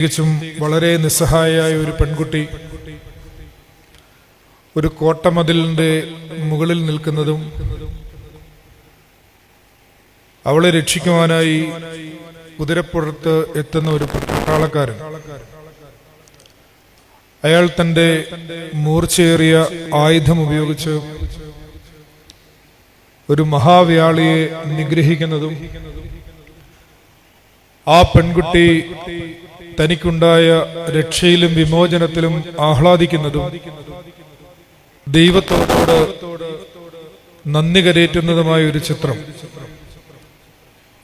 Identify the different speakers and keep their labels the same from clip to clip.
Speaker 1: പ്രത്യേകിച്ചും വളരെ നിസ്സഹായയായ ഒരു പെൺകുട്ടി ഒരു കോട്ടമതിലിന്റെ മുകളിൽ നിൽക്കുന്നതും അവളെ രക്ഷിക്കുവാനായി കുതിരപ്പുറത്ത് എത്തുന്ന ഒരു പട്ടാളക്കാരൻ. അയാൾ തന്റെ മൂർച്ചയേറിയ ആയുധം ഉപയോഗിച്ച് ഒരു മഹാവ്യാളിയെ നിഗ്രഹിക്കുന്നതും ആ പെൺകുട്ടി തനിക്കുണ്ടായ രക്ഷയിലും വിമോചനത്തിലും ആഹ്ലാദിക്കുന്നതും ദൈവത്തോട് നന്ദി കരേറ്റുന്നതുമായ ഒരു ചിത്രം.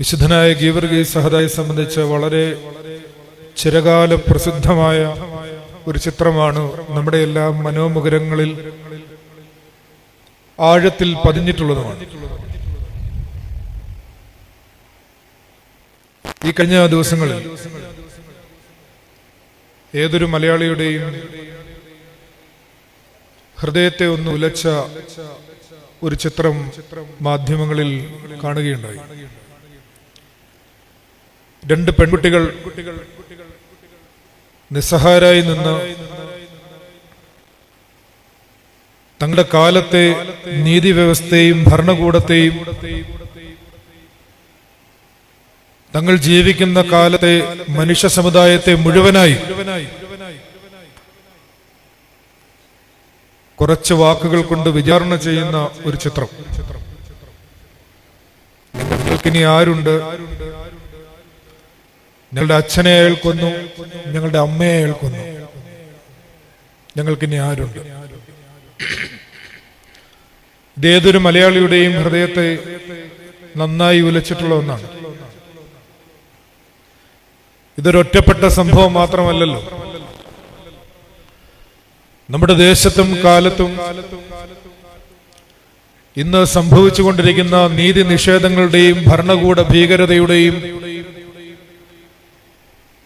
Speaker 1: വിശുദ്ധനായ ഗീവർഗീ സഹതായി സംബന്ധിച്ച് വളരെ ചിരകാല പ്രസിദ്ധമായ ഒരു ചിത്രമാണ് നമ്മുടെ എല്ലാ മനോമുഖരങ്ങളിൽ ആഴത്തിൽ പതിഞ്ഞിട്ടുള്ളതുമാണ്. ഈ കഴിഞ്ഞ ദിവസങ്ങളിൽ ഏതൊരു മലയാളിയുടെയും ഹൃദയത്തെ ഒന്ന് ഉലച്ച ഒരു ചിത്രം മാധ്യമങ്ങളിൽ കാണുകയുണ്ടായി. രണ്ട് പെൺകുട്ടികൾ നിസ്സഹാരായി നിന്ന് തങ്ങളുടെ കാലത്തെ നീതി വ്യവസ്ഥയും ഭരണകൂടത്തെയും തങ്ങൾ ജീവിക്കുന്ന കാലത്തെ മനുഷ്യ സമുദായത്തെ മുഴുവനായി കുറച്ച് വാക്കുകൾ കൊണ്ട് വിചാരണ ചെയ്യുന്ന ഒരു ചിത്രം. നിങ്ങൾക്കിനി ആരുണ്ട്? ഞങ്ങളുടെ അച്ഛനെ അയാൾ കൊന്നു ഞങ്ങളുടെ അമ്മയെ അയാൾ കൊന്നു. ഞങ്ങൾക്കിനി ആരുണ്ട്? ഇതേതൊരു മലയാളിയുടെയും ഹൃദയത്തെ നന്നായി ഉലച്ചിട്ടുള്ള ഒന്നാണ്. ഇതൊരൊറ്റപ്പെട്ട സംഭവം മാത്രമല്ലല്ലോ. നമ്മുടെ ദേശത്തും കാലത്തും ഇന്ന് സംഭവിച്ചുകൊണ്ടിരിക്കുന്ന നീതി നിഷേധങ്ങളുടെയും ഭരണകൂട ഭീകരതയുടെയും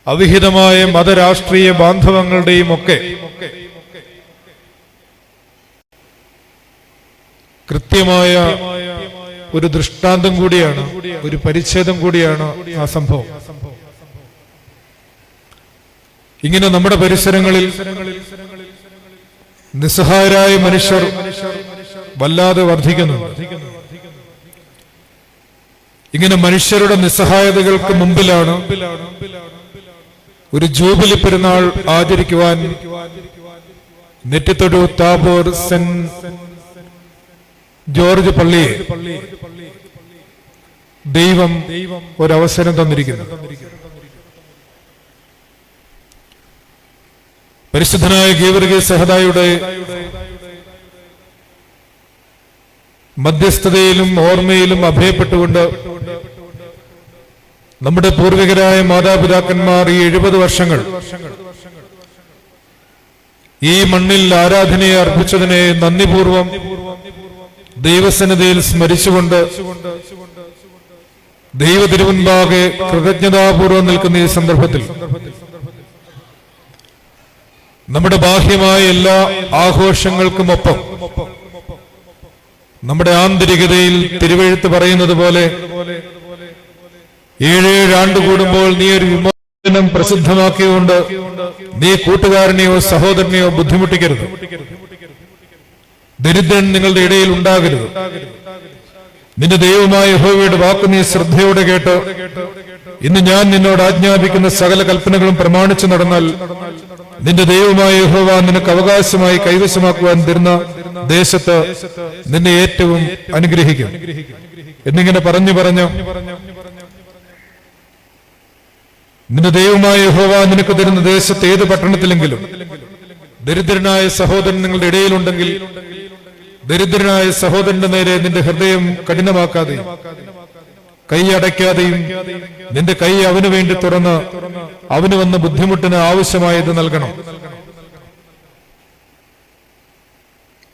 Speaker 1: അവിഹിതമായ മതരാഷ്ട്രീയ ബാന്ധവങ്ങളുടെയും ഒക്കെ കൃത്യമായ ഒരു ദൃഷ്ടാന്തം കൂടിയാണ് ഒരു പരിച്ഛേദം കൂടിയാണ് ആ സംഭവം. ഇങ്ങനെ നമ്മുടെ പരിസരങ്ങളിൽ നിസ്സഹായരായ മനുഷ്യർ വല്ലാതെ വർദ്ധിക്കുന്നു ഇങ്ങനെ മനുഷ്യരുടെ നിസ്സഹായതകൾക്ക് മുമ്പിലാണ് ഒരു ജൂബിലി പെരുന്നാൾ ആചരിക്കുവാൻ നെറ്റിത്തൊടു താബോർ സെൻ ജോർജ് പള്ളിയെ ദൈവം ഒരവസരം തന്നിരിക്കുന്നു. പരിശുദ്ധനായ ഗീവർഗി സഹദായുടെ മധ്യസ്ഥതയിലും ഓർമ്മയിലും അഭയപ്പെട്ടുകൊണ്ട് നമ്മുടെ പൂർവികരായ മാതാപിതാക്കന്മാർ ഈ എഴുപത് വർഷങ്ങൾ ഈ മണ്ണിൽ ആരാധനയെ അർപ്പിച്ചതിനെ നന്ദിപൂർവം ദൈവസന്നിധിയിൽ സ്മരിച്ചുകൊണ്ട് ദൈവ തിരുമുൻപാകെ കൃതജ്ഞതാപൂർവം നിൽക്കുന്ന ഈ സന്ദർഭത്തിൽ നമ്മുടെ ബാഹ്യമായ എല്ലാ ആഘോഷങ്ങൾക്കുമൊപ്പം നമ്മുടെ ആന്തരികതയിൽ തിരുവഴുത്ത് പറയുന്നത് പോലെ ഏഴേഴ് ആണ്ട് കൂടുമ്പോൾ നീ ഒരു വിമോചനം പ്രസിദ്ധമാക്കിയുകൊണ്ട് നീ കൂട്ടുകാരനെയോ സഹോദരനെയോ ബുദ്ധിമുട്ടിക്കരുത്. ദരിദ്രൻ നിങ്ങളുടെ ഇടയിൽ ഉണ്ടാകരുത്. നിന്റെ ദൈവമായ യഹോവയുടെ വാക്ക് നീ ശ്രദ്ധയോടെ കേട്ട് ഇന്ന് ഞാൻ നിന്നോട് ആജ്ഞാപിക്കുന്ന സകല കൽപ്പനകളും പ്രമാണിച്ചു നടന്നാൽ നിന്റെ ദൈവമായ യഹോവ നിനക്ക് അവകാശമായി കൈവശമാക്കുവാൻ തരുന്ന ദേശത്ത് നിന്നെ ഏറ്റവും അനുഗ്രഹിക്കും. എന്നിങ്ങനെ പറഞ്ഞു പറഞ്ഞു നിന്റെ ദൈവമായ യഹോവ നിനക്ക് തരുന്ന ദേശത്ത് ഏത് പട്ടണത്തിലെങ്കിലും ദരിദ്രനായ സഹോദരൻ നിങ്ങളുടെ ഇടയിലുണ്ടെങ്കിൽ ദരിദ്രനായ സഹോദരന്റെ നേരെ നിന്റെ ഹൃദയം കഠിനമാക്കാതെയും കൈ അടയ്ക്കാതെയും നിന്റെ കൈ അവന് വേണ്ടി തുറന്ന് അവന് വന്ന ബുദ്ധിമുട്ടിന് ആവശ്യമായത് നൽകണം.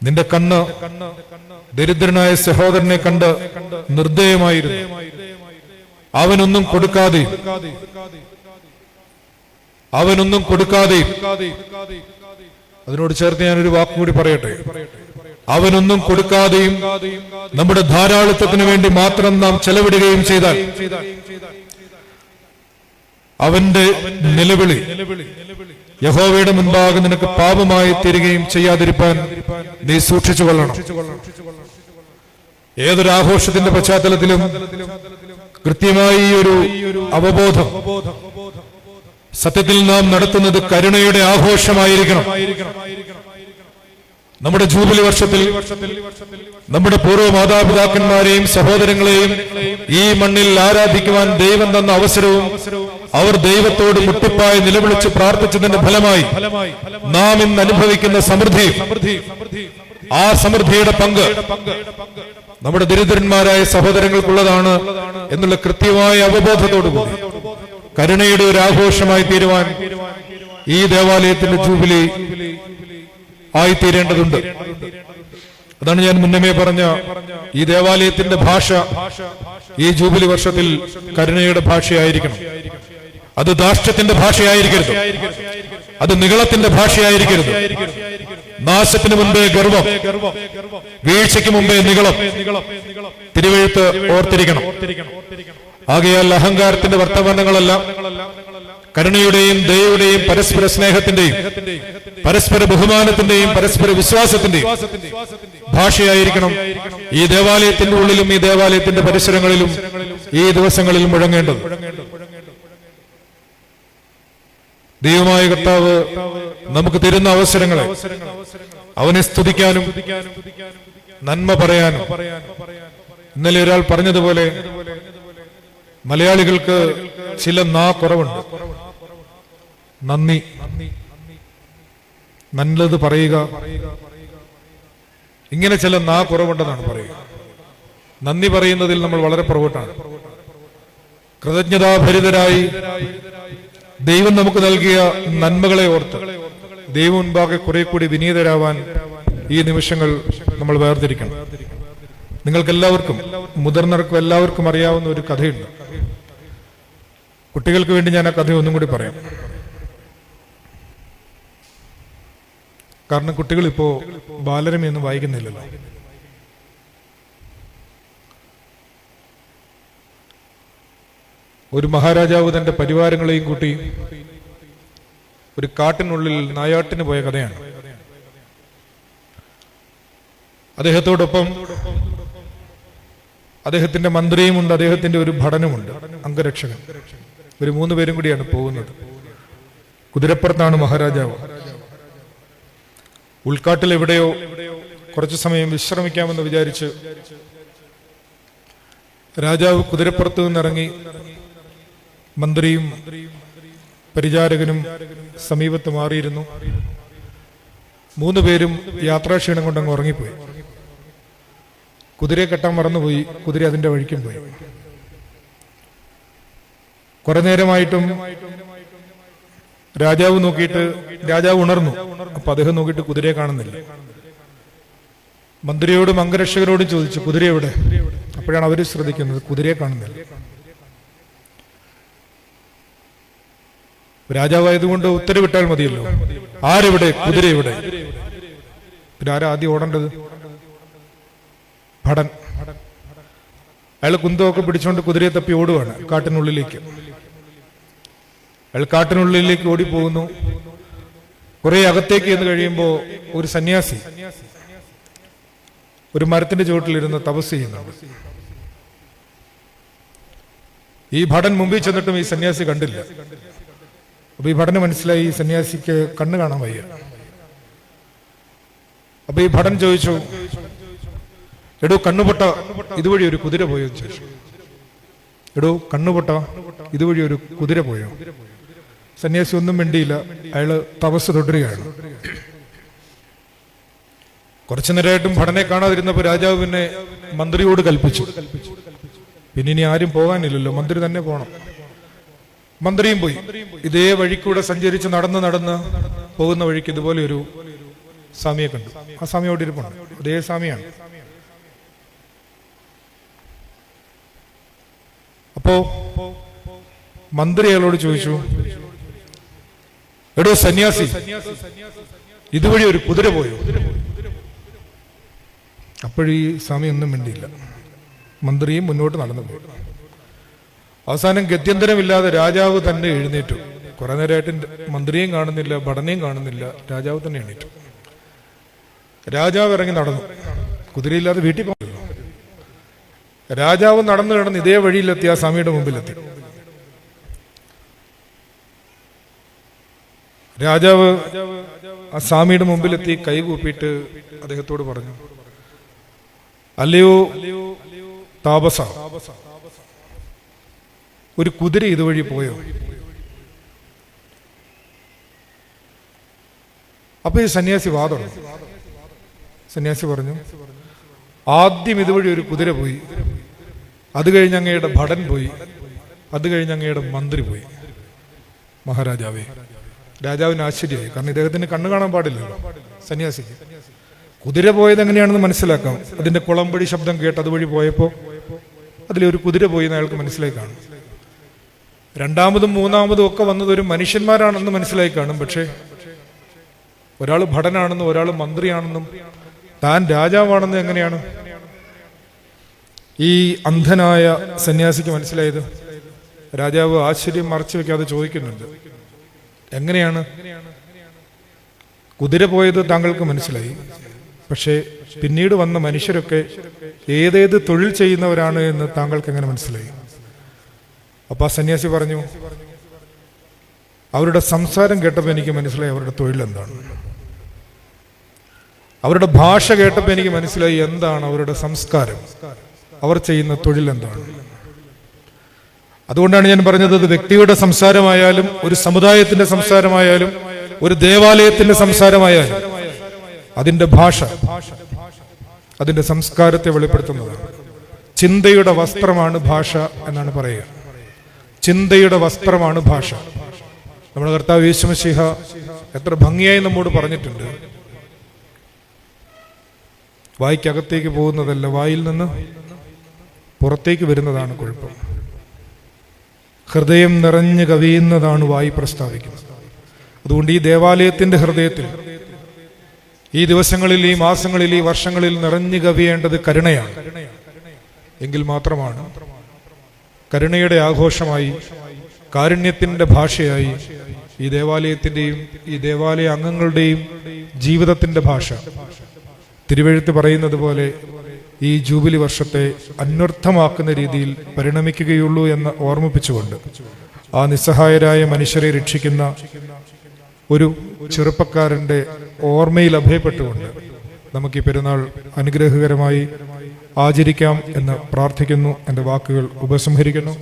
Speaker 1: നിന്റെ കണ്ണ് ദരിദ്രനായ സഹോദരനെ കണ്ട് നിർദ്ദയമായിരുന്നു. അവനൊന്നും കൊടുക്കാതെ. അവനൊന്നും കൊടുക്കാതെ. അതിനോട് ചേർത്ത് ഞാനൊരു വാക്കുകൂടി പറയട്ടെ? അവനൊന്നും കൊടുക്കാതെയും നമ്മുടെ ധാരാളിത്തത്തിന് വേണ്ടി മാത്രം നാം ചെലവിടുകയും ചെയ്താൽ അവന്റെ നിലവിളി യഹോവയുടെ മുൻപാകെ നിനക്ക് പാപമായി തീരുകയും ചെയ്യാതിരിപ്പാൻ നീ സൂക്ഷിച്ചു കൊള്ളണം. ഏതൊരു ആഘോഷത്തിന്റെ പശ്ചാത്തലത്തിലും കൃത്യമായി ഒരു അവബോധം സത്യത്തിൽ നാം നടത്തുന്നത് കരുണയുടെ ആഘോഷമായിരിക്കണം. നമ്മുടെ ജൂബിലി വർഷത്തിൽ നമ്മുടെ പൂർവ മാതാപിതാക്കന്മാരെയും സഹോദരങ്ങളെയും ഈ മണ്ണിൽ ആരാധിക്കുവാൻ ദൈവം തന്ന അവസരവും അവർ ദൈവത്തോട് മുട്ടിപ്പായി നിലവിളിച്ച് പ്രാർത്ഥിച്ചതിന്റെ ഫലമായി നാം ഇന്ന് അനുഭവിക്കുന്ന സമൃദ്ധി ആ സമൃദ്ധിയുടെ പങ്ക് നമ്മുടെ ദരിദ്രന്മാരായ സഹോദരങ്ങൾക്കുള്ളതാണ് എന്നുള്ള കൃത്യമായ അവബോധത്തോടുകൂടി കരുണയുടെ ഒരു ആഘോഷമായി തീരുവാൻ ഈ ദേവാലയത്തിന്റെ ജൂബിലി ആയിത്തീരേണ്ടതുണ്ട്. അതാണ് ഞാൻ മുന്നമേ പറഞ്ഞ ഈ ദേവാലയത്തിന്റെ ഭാഷ ഈ ജൂബിലി വർഷത്തിൽ കരുണയുടെ ഭാഷയായിരിക്കണം. അത് ദാഷ്ട്യത്തിന്റെ ഭാഷയായിരിക്കരുത്. അത് നികളത്തിന്റെ ഭാഷയായിരിക്കരുത്. നാശത്തിന് മുമ്പേ ഗർവം വീഴ്ചയ്ക്ക് മുമ്പേ നികളം തിരുവഴുത്ത് ഓർത്തിരിക്കണം. ആകയാൽ അഹങ്കാരത്തിന്റെ വർത്തമാനങ്ങളെല്ലാം കരുണയുടെയും ദയയുടെയും പരസ്പര സ്നേഹത്തിന്റെയും പരസ്പര ബഹുമാനത്തിന്റെയും പരസ്പര വിശ്വാസത്തിന്റെയും ഭാഷയായിരിക്കണം. ഈ ദേവാലയത്തിന്റെ ഉള്ളിലും ഈ ദേവാലയത്തിന്റെ പരിസരങ്ങളിലും ഈ ദിവസങ്ങളിൽ മുഴങ്ങേണ്ടത്. ദൈവമായ കർത്താവ് നമുക്ക് തരുന്ന അവസരങ്ങളെ അവനെ സ്തുതിക്കാനും നന്മ പറയാനും ഇന്നലെ ഒരാൾ പറഞ്ഞതുപോലെ മലയാളികൾക്ക് ചില നാ കുറവുണ്ട്. നന്ദി. നല്ലത് പറയുക. ഇങ്ങനെ ചില നാ കുറവുണ്ടെന്നാണ് പറയുക. നന്ദി പറയുന്നതിൽ നമ്മൾ വളരെ പുറകോട്ടാണ്. കൃതജ്ഞതാഭരിതരായി ദൈവം നമുക്ക് നൽകിയ നന്മകളെ ഓർത്ത് ദൈവം മുൻപാകെ കുറെ കൂടി വിനീതരാവാൻ ഈ നിമിഷങ്ങൾ നമ്മൾ വേർതിരിക്കണം. നിങ്ങൾക്ക് എല്ലാവർക്കും മുതിർന്നവർക്കും എല്ലാവർക്കും അറിയാവുന്ന ഒരു കഥയുണ്ട്. കുട്ടികൾക്ക് വേണ്ടി ഞാൻ ആ കഥ ഒന്നും കൂടി പറയാം. കാരണം കുട്ടികൾ ഇപ്പോ ബാലരമയൊന്നും വായിക്കുന്നില്ലല്ലോ. ഒരു മഹാരാജാവ് തന്റെ പരിവാരങ്ങളെയും കൂട്ടി ഒരു കാട്ടിനുള്ളിൽ നായാട്ടിന് പോയ കഥയാണ്. അദ്ദേഹത്തോടൊപ്പം അദ്ദേഹത്തിന്റെ മന്ത്രിയുമുണ്ട് അദ്ദേഹത്തിന്റെ ഒരു ഭടനുമുണ്ട് അംഗരക്ഷകൻ. ഒരു മൂന്ന് പേരും കൂടിയാണ് പോകുന്നത്. കുതിരപ്പുറത്താണ് മഹാരാജാവ്. ഉൾക്കാട്ടിൽ എവിടെയോ കുറച്ചു സമയം വിശ്രമിക്കാമെന്ന് വിചാരിച്ച് രാജാവ് കുതിരപ്പുറത്ത് നിന്നിറങ്ങി മന്ത്രിയും പരിചാരകനും സമീപത്ത് മാറിയിരുന്നു. മൂന്ന് പേരും യാത്രാക്ഷീണം കൊണ്ടങ്ങ് ഉറങ്ങിപ്പോയി. കുതിരയെ കെട്ടാൻ മറന്നുപോയി. കുതിര അതിന്റെ വഴിക്കും പോയി. കുറെ നേരമായിട്ടും രാജാവ് നോക്കിയിട്ട് രാജാവ് ഉണർന്നു. അപ്പൊ അദ്ദേഹം നോക്കിയിട്ട് കുതിരയെ കാണുന്നില്ല. മന്ത്രിയോടും അംഗരക്ഷകരോടും ചോദിച്ചു കുതിര എവിടെ? അപ്പോഴാണ് അവർ ശ്രദ്ധിക്കുന്നത് കുതിരയെ കാണുന്നില്ല. രാജാവായതുകൊണ്ട് ഉത്തരവിട്ടാൽ മതിയല്ലോ. ആരെവിടെ? കുതിര എവിടെ? പിന്നെ ആരാ ആദ്യം ഓടേണ്ടത്? ഭടൻ. അയാൾ കുന്തമൊക്കെ പിടിച്ചുകൊണ്ട് കുതിരയെ തപ്പി ഓടുകയാണ് കാട്ടിനുള്ളിലേക്ക്. അയാൾ കാട്ടിനുള്ളിലേക്ക് ഓടിപ്പോകുന്നു. കുറെ അകത്തേക്ക് എന്ന് കഴിയുമ്പോൾ ഒരു സന്യാസി ഒരു മരത്തിന്റെ ചുവട്ടിലിരുന്ന് തപസ് ചെയ്യുന്നുണ്ട്. ഈ ഭടൻ മുമ്പിൽ ചെന്നിട്ടും ഈ സന്യാസി കണ്ടില്ല. അപ്പൊ ഈ ഭടന് മനസ്സിലായി ഈ സന്യാസിക്ക് കണ്ണു കാണാൻ വയ്യ. അപ്പൊ ഈ ഭടൻ ചോദിച്ചു എടോ കണ്ണുപൊട്ട ഇതുവഴി ഒരു കുതിര പോയോ? ചോദിച്ചു. എടോ കണ്ണുപൊട്ട ഇതുവഴി ഒരു കുതിര പോയോ? സന്യാസി ഒന്നും മിണ്ടിയില്ല. അയാൾ തപസ് തുടരുകയാണ്. കുറച്ചു നേരമായിട്ടും ഭടനെ കാണാതിരുന്നപ്പോ രാജാവ് പിന്നെ മന്ത്രിയോട് കൽപ്പിച്ചു. പിന്നെ ഇനി ആരും പോകാനില്ലല്ലോ. മന്ത്രി തന്നെ പോകണം മന്ത്രിയും പോയി. ഇതേ വഴിക്കൂടെ സഞ്ചരിച്ച് നടന്ന് നടന്ന് പോകുന്ന വഴിക്ക് ഇതുപോലെ ഒരു സ്വാമിയെ കണ്ടു. ആ സ്വാമി അവിടെ ഇരിപ്പുണ്ട്. അതേ സ്വാമിയാണ്. അപ്പോ മന്ത്രി അയാളോട് ചോദിച്ചു എടോ സന്യാസി ഇതുവഴി ഒരു കുതിര പോയോ? അപ്പോഴീ സ്വാമി ഒന്നും മിണ്ടിയില്ല. മന്ത്രിയും മുന്നോട്ട് നടന്നു പോയി. അവസാനം ഗത്യന്തരമില്ലാതെ രാജാവ് തന്നെ എഴുന്നേറ്റു. കുറെ നേരമായിട്ട് മന്ത്രിയും കാണുന്നില്ല ഭടനെയും കാണുന്നില്ല രാജാവ് തന്നെ എണീറ്റു. രാജാവ് ഇറങ്ങി നടന്നു. കുതിരയില്ലാതെ വീട്ടിൽ പോകുന്നു രാജാവ് നടന്നു കിടന്ന് ഇതേ വഴിയിലെത്തി ആ സ്വാമിയുടെ മുമ്പിലെത്തി. രാജാവ് ആ സ്വാമിയുടെ മുമ്പിലെത്തി കൈകൂപ്പിയിട്ട് അദ്ദേഹത്തോട് പറഞ്ഞു അല്ലയോ താപസ ഒരു കുതിര ഇതുവഴി പോയോ? അപ്പൊ ഈ സന്യാസി വാദം സന്യാസി പറഞ്ഞു ആദ്യം ഇതുവഴി ഒരു കുതിര പോയി അത് കഴിഞ്ഞ് അങ്ങയുടെ ഭടൻ പോയി അത് കഴിഞ്ഞ് അങ്ങയുടെ മന്ത്രി പോയി. മഹാരാജാവേ രാജാവിന് ആശ്ചര്യമായി. കാരണം ഇദ്ദേഹത്തിന് കണ്ണു കാണാൻ പാടില്ലല്ലോ. സന്യാസിക്ക് കുതിര പോയത് എങ്ങനെയാണെന്ന് മനസ്സിലാക്കാം. അതിന്റെ കുളമ്പടി ശബ്ദം കേട്ട് അതുവഴി പോയപ്പോൾ അതിലൊരു കുതിര പോയി അയാൾക്ക് മനസ്സിലായി കാണും. രണ്ടാമതും മൂന്നാമതും ഒക്കെ വന്നത് ഒരു മനുഷ്യന്മാരാണെന്ന് മനസ്സിലായി കാണും. പക്ഷേ ഒരാൾ ഭടനാണെന്നും ഒരാൾ മന്ത്രിയാണെന്നും താൻ രാജാവാണെന്നും എങ്ങനെയാണ് ഈ അന്ധനായ സന്യാസിക്ക് മനസ്സിലായത്? രാജാവ് ആശ്ചര്യം മറച്ചു വെക്കാതെ ചോദിക്കുന്നുണ്ട്. എങ്ങനെയാണ്? കുതിര പോയത് താങ്കൾക്ക് മനസ്സിലായി. പക്ഷേ പിന്നീട് വന്ന മനുഷ്യരൊക്കെ ഏതേത് തൊഴിൽ ചെയ്യുന്നവരാണ് എന്ന് താങ്കൾക്ക് എങ്ങനെ മനസ്സിലായി? അപ്പൊ ആ സന്യാസി പറഞ്ഞു അവരുടെ സംസാരം കേട്ടപ്പോൾ എനിക്ക് മനസ്സിലായി അവരുടെ തൊഴിൽ എന്താണ്. അവരുടെ ഭാഷ കേട്ടപ്പോൾ എനിക്ക് മനസ്സിലായി എന്താണ് അവരുടെ സംസ്കാരം. അവർ ചെയ്യുന്ന തൊഴിൽ എന്താണ്. അതുകൊണ്ടാണ് ഞാൻ പറഞ്ഞത് അത് വ്യക്തിയുടെ സംസാരമായാലും ഒരു സമുദായത്തിന്റെ സംസാരമായാലും ഒരു ദേവാലയത്തിന്റെ സംസാരമായാലും അതിന്റെ ഭാഷ അതിന്റെ സംസ്കാരത്തെ വെളിപ്പെടുത്തുന്നതാണ്. ചിന്തയുടെ വസ്ത്രമാണ് ഭാഷ എന്നാണ് പറയുക. ചിന്തയുടെ വസ്ത്രമാണ് ഭാഷ. നമ്മുടെ കർത്താവ് യേശുമസിഹ എത്ര ഭംഗിയായി നമ്മോട് പറഞ്ഞിട്ടുണ്ട്. വായിക്കകത്തേക്ക് പോകുന്നതല്ല വായിൽ നിന്ന് പുറത്തേക്ക് വരുന്നതാണ് കുഴപ്പം. ഹൃദയം നിറഞ്ഞു കവിയുന്നതാണ് വായി പ്രസ്താവിക്കുന്നത്. അതുകൊണ്ട് ഈ ദേവാലയത്തിന്റെ ഹൃദയത്തിൽ ഈ ദിവസങ്ങളിൽ ഈ മാസങ്ങളിൽ ഈ വർഷങ്ങളിൽ നിറഞ്ഞു കവിയേണ്ടത് കരുണയാണ്. എങ്കിൽ മാത്രമാണ് കരുണയുടെ ആഘോഷമായി കാരുണ്യത്തിന്റെ ഭാഷയായി ഈ ദേവാലയത്തിന്റെയും ഈ ദേവാലയ അംഗങ്ങളുടെയും ജീവിതത്തിന്റെ ഭാഷ. തിരുവഴുത്ത് പറയുന്നത് പോലെ ഈ ജൂബിലി വർഷത്തെ അന്വർത്ഥമാക്കുന്ന രീതിയിൽ പരിണമിക്കുകയുള്ളൂ എന്ന് ഓർമ്മിപ്പിച്ചുകൊണ്ട് ആ നിസ്സഹായരായ മനുഷ്യരെ രക്ഷിക്കുന്ന ഒരു ചെറുപ്പക്കാരന്റെ ഓർമ്മയിൽ അഭയപ്പെട്ടുകൊണ്ട് നമുക്ക് ഈ പെരുന്നാൾ അനുഗ്രഹകരമായി ആചരിക്കാം എന്ന് പ്രാർത്ഥിക്കുന്നു. എന്റെ വാക്കുകൾ ഉപസംഹരിക്കുന്നു.